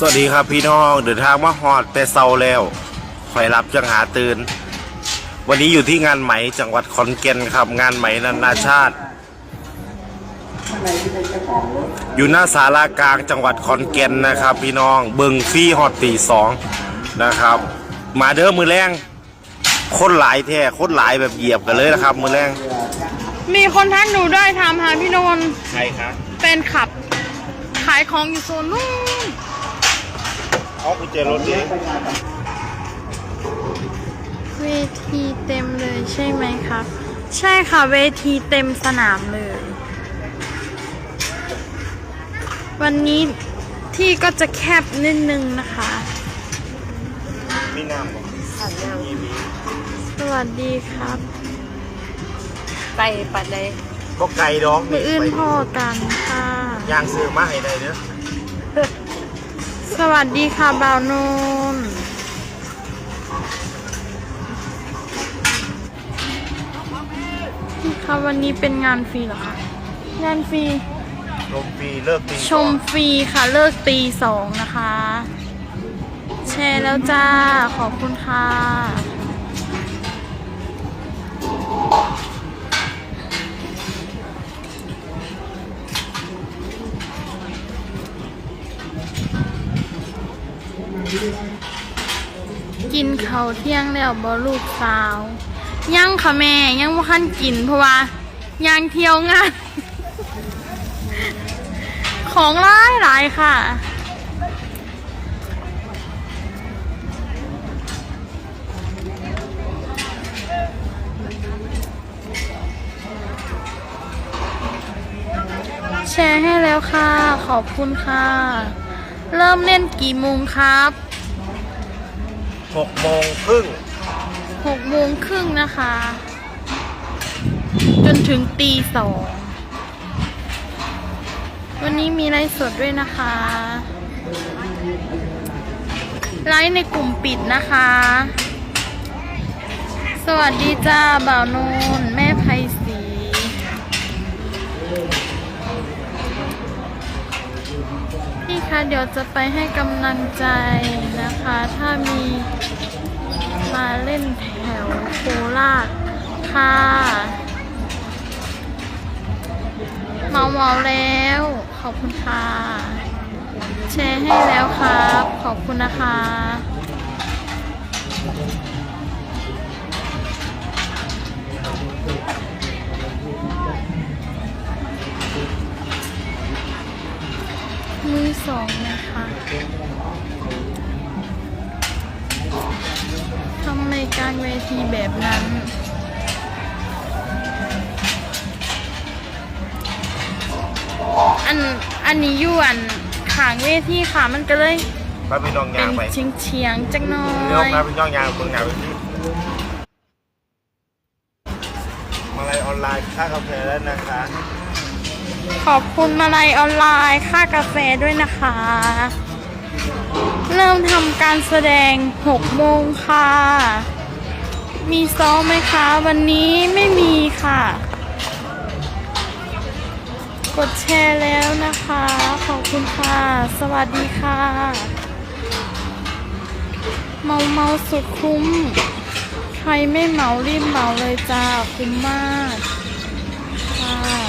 สวัสดีครับพี่น้องเดินทางมาฮอดแต่เซาแล้วคอยรับจังหาตื่น วันนี้อยู่ที่งานไหมจังหวัดขอนแก่นครับงานไหมนานาชาติ อยู่หน้าศาลากลางจังหวัดขอนแก่นนะครับ พี่น้องเบิงฟรีฮอดตีสองนะครับ มาเด้อมือแรงคนหลายแท้คนหลายแบบเหยียบกันเลยนะครับ มือแรงมีคนทักหนูด้วยถามหาพี่นนท์ใครครับเป็นขับ ขายของอยู่โซนนู้น เอากุญแจรถดิเวทีเต็มเลยใช่ไหมครับ ใช่ค่ะเวทีเต็มสนามเลย วันนี้ที่ก็จะแคบนิดนึงนะคะ มีน้ำบ่มีมีสวัสดีครับ ไปปัดเลยก็ไก่ดองมืออื่นไปพ่อกันค่ะ ยางซื้อมาให้ได้เด้อ สวัสดีค่ะบ่าวนูนพี่คะวันนี้เป็นงานฟรีเหรอคะ งานฟรีลมฟรีเลิกตีชมฟรีค่ะเลิกตีสองนะคะ แชร์แล้วจ้า ขอบคุณค่ะ กินเขาเที่ยงแล้วบอลูกสาว ยังค่ะแม่ยังว่าขั้นกินเพราะว่ายังเที่ยวงาน ของร้ายหลายค่ะแชร์ให้แล้วค่ะ ขอบคุณค่ะ เริ่มเล่นกี่โมงครับ หกโมงครึ่งหกโมงครึ่งนะคะ จนถึงตีสองวันนี้มีไลฟ์สดด้วยนะคะไลฟ์ในกลุ่มปิดนะคะ สวัสดีจ้าบ่าวนูนแม่ไพศรี พี่คะเดี๋ยวจะไปให้กำลังใจนะคะ ถ้ามีมาเล่นแถวโคราชค่ะเมาเมาแล้ว ขอบคุณค่ะ แชร์ให้แล้วครับ ขอบคุณนะคะ สองนะคะทำไมกลางเวทีแบบนั้น อันอันนี้อยู่อันขางเวทีค่ะมันก็เลยพาพี่น้องเป็ยานงไปเฉียงเฉียงๆจักหน้อพี่น้องยพาพี่น้องยางเบิ่งหน้าไปที่มาลัยออนไลน์ค่ากาแฟแล้วนะคะ ขอบคุณมาลัยออนไลน์ค่ากาแฟด้วยนะคะ เริ่มทำการแสดง6โมงค่ะ มีซ้อมไหมคะ วันนี้ไม่มีค่ะ กดแชร์แล้วนะคะ ขอบคุณค่ะ สวัสดีค่ะ เมาเมาสุดคุ้ม ใครไม่เมารีบเมาเลยจ้า คุ้มมากค่ะ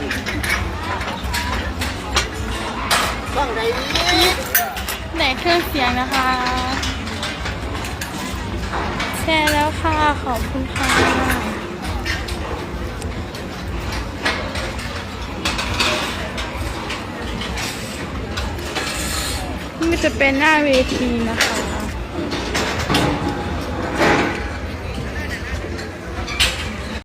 ดไหนเครื่องเสียงนะคะ แชร์แล้วค่ะ ขอบคุณค่ะนี่จะเป็นหน้าเวทีนะคะ